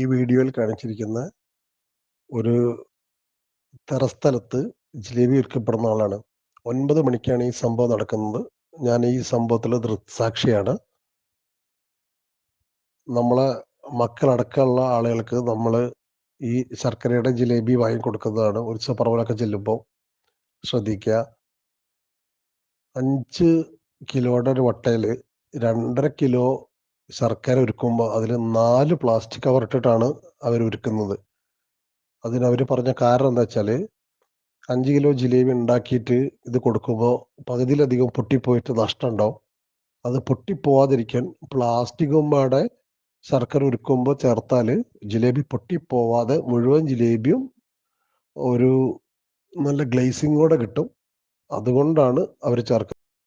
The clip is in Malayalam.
ഈ വീഡിയോയിൽ കാണിച്ചിരിക്കുന്ന ഒരു തെറസ്ഥലത്ത് ജിലേബി വിൽക്കപ്പെടുന്ന ആളാണ്. ഒൻപത് മണിക്കാണ് ഈ സംഭവം നടക്കുന്നത്. ഞാൻ ഈ സംഭവത്തിലെ ദൃക്സാക്ഷിയാണ്. നമ്മളെ മക്കളടക്കമുള്ള ആളുകൾക്ക് നമ്മൾ ഈ ശർക്കരയുടെ ജിലേബി വാങ്ങിക്കൊടുക്കുന്നതാണ്. ഉത്സവപ്പറമ്പിലൊക്കെ ചെല്ലുമ്പോൾ ശ്രദ്ധിക്കുക. അഞ്ച് കിലോയുടെ ഒരു വട്ടയിൽ രണ്ടര കിലോ ശർക്കര ഉരുക്കുമ്പോൾ അതിൽ നാല് പ്ലാസ്റ്റിക് കവർ ഇട്ടിട്ടാണ് അവർ ഉരുക്കുന്നത്. അതിന് അവർ പറഞ്ഞ കാരണം എന്താ വെച്ചാൽ അഞ്ച് കിലോ ജിലേബി ഉണ്ടാക്കിയിട്ട് ഇത് കൊടുക്കുമ്പോൾ പകുതിയിലധികം പൊട്ടിപ്പോയിട്ട് നഷ്ടം ഉണ്ടാവും. അത് പൊട്ടിപ്പോവാതിരിക്കാൻ പ്ലാസ്റ്റിക്കും പാടെ ശർക്കര ഉരുക്കുമ്പോൾ ചേർത്താൽ ജിലേബി പൊട്ടിപ്പോവാതെ മുഴുവൻ ജിലേബിയും ഒരു നല്ല ഗ്ലേസിങ്ങോടെ കിട്ടും. അതുകൊണ്ടാണ് അവർ ചേർക്കുന്നത്.